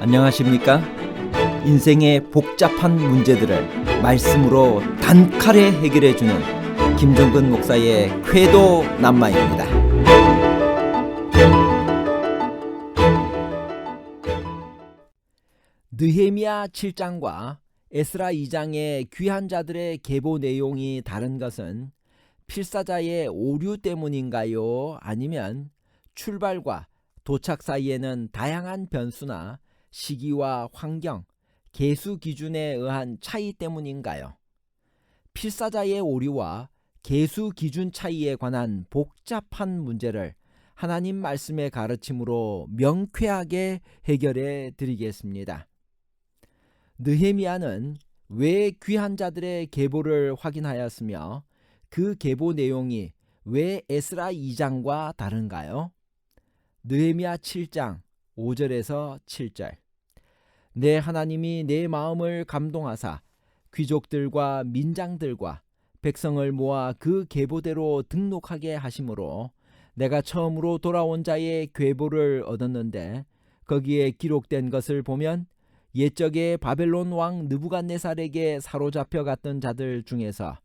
안녕하십니까? 인생의 복잡한 문제들을 말씀으로 단칼에 해결해 주는 김종근 목사의 쾌도 남마입니다. 느헤미야 7장과 에스라 2장의 귀한 자들의 계보 내용이 다른 것은 필사자의 오류 때문인가요? 아니면 출발과 도착 사이에는 다양한 변수나 시기와 환경, 개수 기준에 의한 차이 때문인가요? 필사자의 오류와 개수 기준 차이에 관한 복잡한 문제를 하나님 말씀의 가르침으로 명쾌하게 해결해 드리겠습니다. 느헤미야는 왜 귀한 자들의 계보를 확인하였으며 그 계보 내용이 왜 에스라 2장과 다른가요? 느헤미야 7장 5절에서 7절 내 하나님이 내 마음을 감동하사 귀족들과 민장들과 백성을 모아 그 계보대로 등록하게 하심으로 내가 처음으로 돌아온 자의 괴보를 얻었는데 거기에 기록된 것을 보면 옛적에 바벨론 왕 느부갓네살에게 사로잡혀 갔던 자들 중에서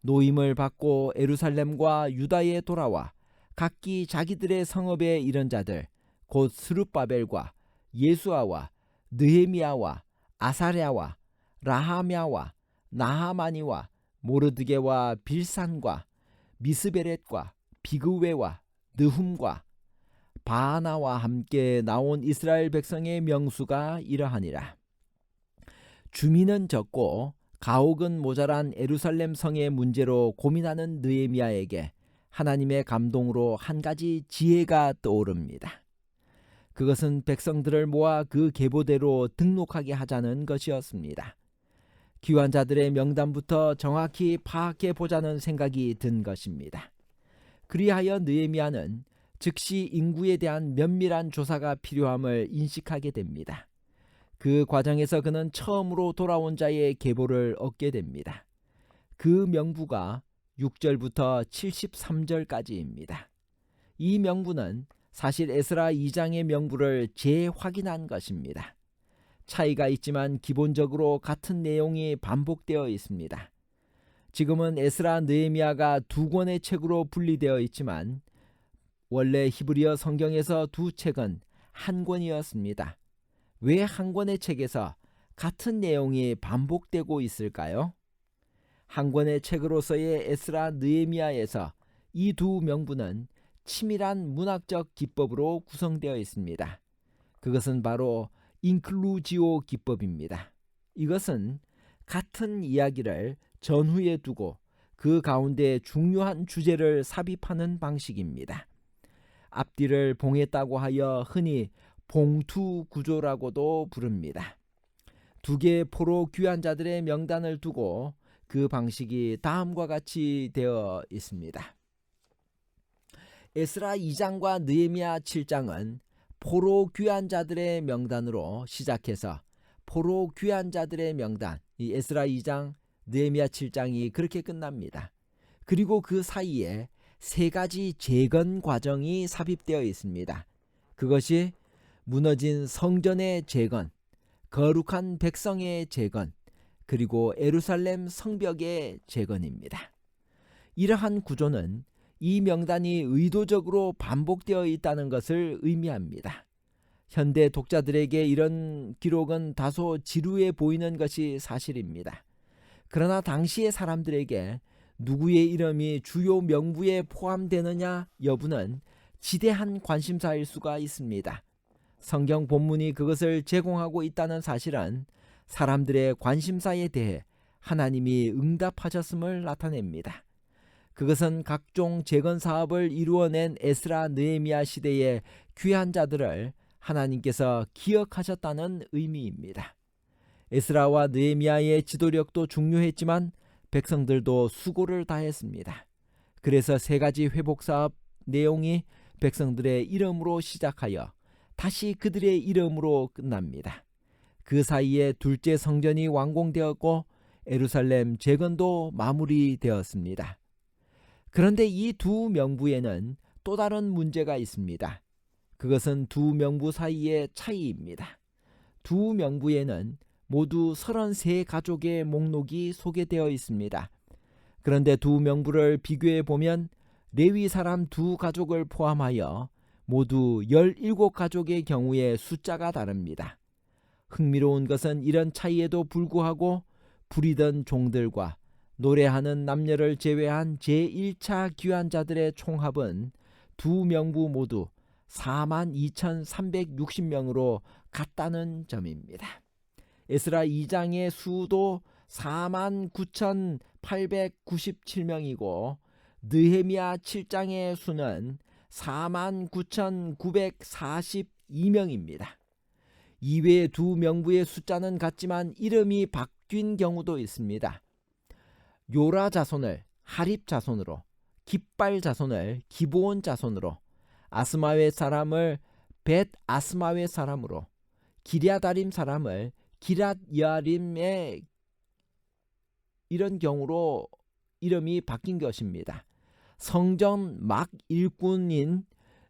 노임을 받고 에루살렘과 유다에 돌아와 각기 자기들의 성읍에 이른 자들 곧 스룹바벨과 예수아와 느헤미야와 아사랴와 라하мя와 나하마니와 모르드게와 빌산과 미스베렛과 비그웨와 느훔과 바하나와 함께 나온 이스라엘 백성의 명수가 이러하니라. 주민은 적고 가옥은 모자란 에루살렘 성의 문제로 고민하는 느헤미야에게 하나님의 감동으로 한 가지 지혜가 떠오릅니다. 그것은 백성들을 모아 그 계보대로 등록하게 하자는 것이었습니다. 귀환 자들의 명단부터 정확히 파악해 보자는 생각이 든 것입니다. 그리하여 느헤미야는 즉시 인구에 대한 면밀한 조사가 필요함을 인식하게 됩니다. 그 과정에서 그는 처음으로 돌아온 자의 계보를 얻게 됩니다. 그 명부가 6절부터 73절까지입니다. 이 명부는 사실 에스라 2장의 명부를 재확인한 것입니다. 차이가 있지만 기본적으로 같은 내용이 반복되어 있습니다. 지금은 에스라 느헤미야가 두 권의 책으로 분리되어 있지만 원래 히브리어 성경에서 두 책은 한 권이었습니다. 왜 한 권의 책에서 같은 내용이 반복되고 있을까요? 한 권의 책으로서의 에스라 느헤미야에서 이 두 명부는 치밀한 문학적 기법으로 구성되어 있습니다. 그것은 바로 인클루지오 기법입니다. 이것은 같은 이야기를 전후에 두고 그 가운데 중요한 주제를 삽입하는 방식입니다. 앞뒤를 봉했다고 하여 흔히 봉투 구조라고도 부릅니다. 두 개의 포로 귀한 자들의 명단을 두고 그 방식이 다음과 같이 되어 있습니다. 에스라 2장과 느헤미야 7장은 포로 귀한 자들의 명단으로 시작해서 포로 귀한 자들의 명단, 이 에스라 2장, 느헤미야 7장이 그렇게 끝납니다. 그리고 그 사이에 세 가지 재건 과정이 삽입되어 있습니다. 그것이 무너진 성전의 재건, 거룩한 백성의 재건, 그리고 에루살렘 성벽의 재건입니다. 이러한 구조는 이 명단이 의도적으로 반복되어 있다는 것을 의미합니다. 현대 독자들에게 이런 기록은 다소 지루해 보이는 것이 사실입니다. 그러나 당시의 사람들에게 누구의 이름이 주요 명부에 포함되느냐 여부는 지대한 관심사일 수가 있습니다. 성경 본문이 그것을 제공하고 있다는 사실은 사람들의 관심사에 대해 하나님이 응답하셨음을 나타냅니다. 그것은 각종 재건 사업을 이루어낸 에스라 느헤미야 시대의 귀한 자들을 하나님께서 기억하셨다는 의미입니다. 에스라와 느헤미야의 지도력도 중요했지만 백성들도 수고를 다했습니다. 그래서 세 가지 회복 사업 내용이 백성들의 이름으로 시작하여 다시 그들의 이름으로 끝납니다. 그 사이에 둘째 성전이 완공되었고 에루살렘 재건도 마무리되었습니다. 그런데 이 두 명부에는 또 다른 문제가 있습니다. 그것은 두 명부 사이의 차이입니다. 두 명부에는 모두 33 가족의 목록이 소개되어 있습니다. 그런데 두 명부를 비교해 보면 레위 사람 두 가족을 포함하여 모두 17가족의 경우에 숫자가 다릅니다. 흥미로운 것은 이런 차이에도 불구하고 부리던 종들과 노래하는 남녀를 제외한 제1차 귀환자들의 총합은 두 명부 모두 42,360명으로 같다는 점입니다. 에스라 2장의 수도 49,897명이고 느헤미야 7장의 수는 49,942명입니다. 이외의 두 명부의 숫자는 같지만 이름이 바뀐 경우도 있습니다. 요라 자손을 하립 자손으로, 깃발 자손을 기보온 자손으로, 아스마웨 사람을 벳 아스마웨 사람으로, 기랴다림 사람을 기랏 여아림의 이런 경우로 이름이 바뀐 것입니다. 성전 막 일꾼인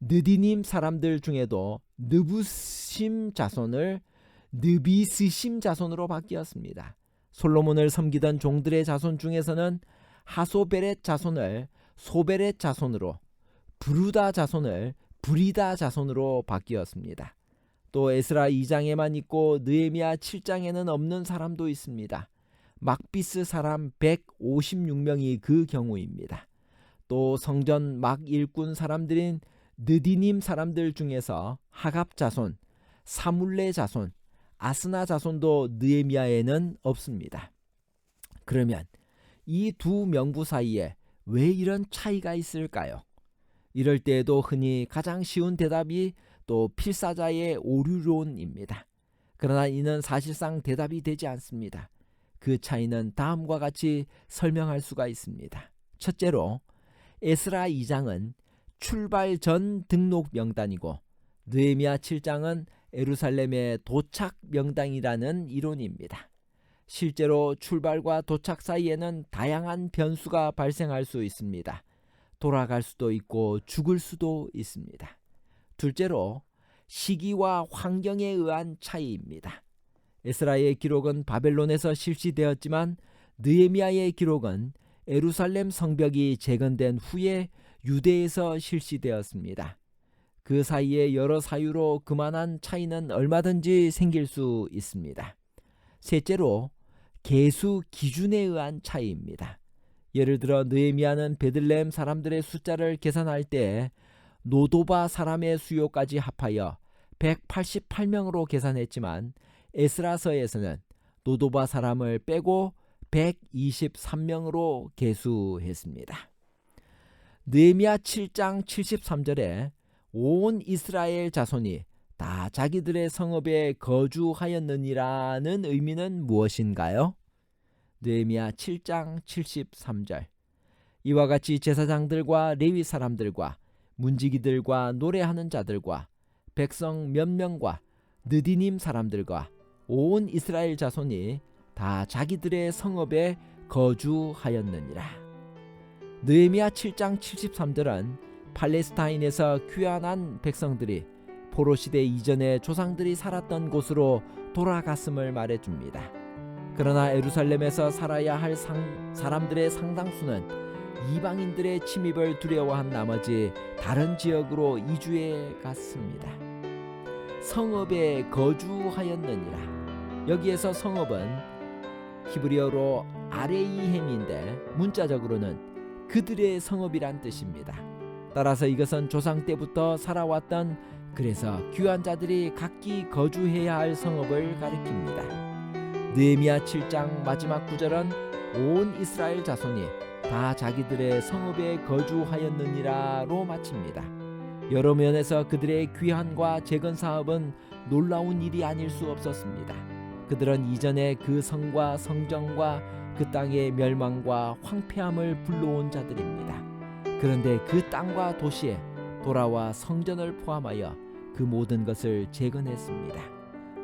느디님 사람들 중에도 느부심 자손을 느비스심 자손으로 바뀌었습니다. 솔로몬을 섬기던 종들의 자손 중에서는 하소베렛 자손을 소베렛 자손으로 부르다 자손을 브리다 자손으로 바뀌었습니다. 또 에스라 2장에만 있고 느헤미야 7장에는 없는 사람도 있습니다. 막비스 사람 156명이 그 경우입니다. 또 성전 막 일꾼 사람들인 느디님 사람들 중에서 하갑 자손, 사물레 자손, 아스나 자손도 느헤미야에는 없습니다. 그러면 이 두 명부 사이에 왜 이런 차이가 있을까요? 이럴 때에도 흔히 가장 쉬운 대답이 또 필사자의 오류론입니다. 그러나 이는 사실상 대답이 되지 않습니다. 그 차이는 다음과 같이 설명할 수가 있습니다. 첫째로 에스라 2장은 출발 전 등록 명단이고 느헤미야 7장은 에루살렘의 도착 명단이라는 이론입니다. 실제로 출발과 도착 사이에는 다양한 변수가 발생할 수 있습니다. 돌아갈 수도 있고 죽을 수도 있습니다. 둘째로 시기와 환경에 의한 차이입니다. 에스라의 기록은 바벨론에서 실시되었지만 느헤미야의 기록은 에루살렘 성벽이 재건된 후에 유대에서 실시되었습니다. 그 사이에 여러 사유로 그만한 차이는 얼마든지 생길 수 있습니다. 셋째로 개수 기준에 의한 차이입니다. 예를 들어 느헤미야는 베들레헴 사람들의 숫자를 계산할 때 노도바 사람의 수요까지 합하여 188명으로 계산했지만 에스라서에서는 노도바 사람을 빼고 123명으로 계수했습니다. 느헤미야 7장 73절에 온 이스라엘 자손이 다 자기들의 성읍에 거주하였느니라는 의미는 무엇인가요? 느헤미야 7장 73절 이와 같이 제사장들과 레위 사람들과 문지기들과 노래하는 자들과 백성 몇 명과 느디님 사람들과 온 이스라엘 자손이 다 자기들의 성읍에 거주하였느니라. 느헤미야 7장 73절은 팔레스타인에서 귀환한 백성들이 포로 시대 이전에 조상들이 살았던 곳으로 돌아갔음을 말해줍니다. 그러나 에루살렘에서 살아야 할 상, 사람들의 상당수는 이방인들의 침입을 두려워한 나머지 다른 지역으로 이주해 갔습니다. 성읍에 거주하였느니라. 여기에서 성읍은 히브리어로 아레이햄인데 문자적으로는 그들의 성읍이란 뜻입니다. 따라서 이것은 조상 때부터 살아왔던 그래서 귀한 자들이 각기 거주해야 할 성읍을 가리킵니다. 느헤미야 7장 마지막 구절은 온 이스라엘 자손이 다 자기들의 성읍에 거주하였느니라로 마칩니다. 여러 면에서 그들의 귀환과 재건 사업은 놀라운 일이 아닐 수 없었습니다. 그들은 이전에 그 성과 성정과 그 땅의 멸망과 황폐함을 불러온 자들입니다. 그런데 그 땅과 도시에 돌아와 성전을 포함하여 그 모든 것을 재건했습니다.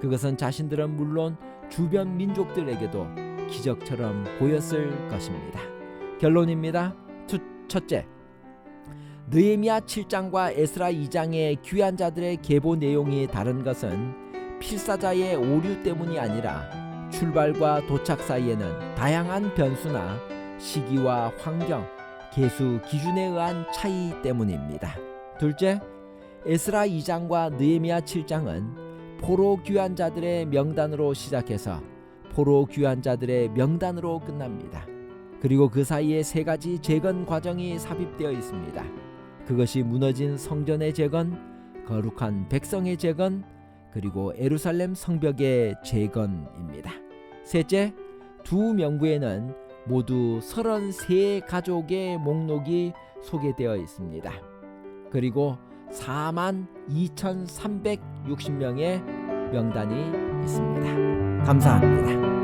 그것은 자신들은 물론 주변 민족들에게도 기적처럼 보였을 것입니다. 결론입니다. 첫째, 느헤미야 7장과 에스라 2장의 귀한 자들의 계보 내용이 다른 것은 필사자의 오류 때문이 아니라 출발과 도착 사이에는 다양한 변수나 시기와 환경, 개수 기준에 의한 차이 때문입니다. 둘째, 에스라 2장과 느헤미야 7장은 포로 귀환 자들의 명단으로 시작해서 포로 귀환 자들의 명단으로 끝납니다. 그리고 그 사이에 세 가지 재건 과정이 삽입되어 있습니다. 그것이 무너진 성전의 재건, 거룩한 백성의 재건, 그리고 에루살렘 성벽의 재건입니다. 셋째, 두 명부에는 모두 33 가족의 목록이 소개되어 있습니다. 그리고 4만 2,360명의 명단이 있습니다. 감사합니다.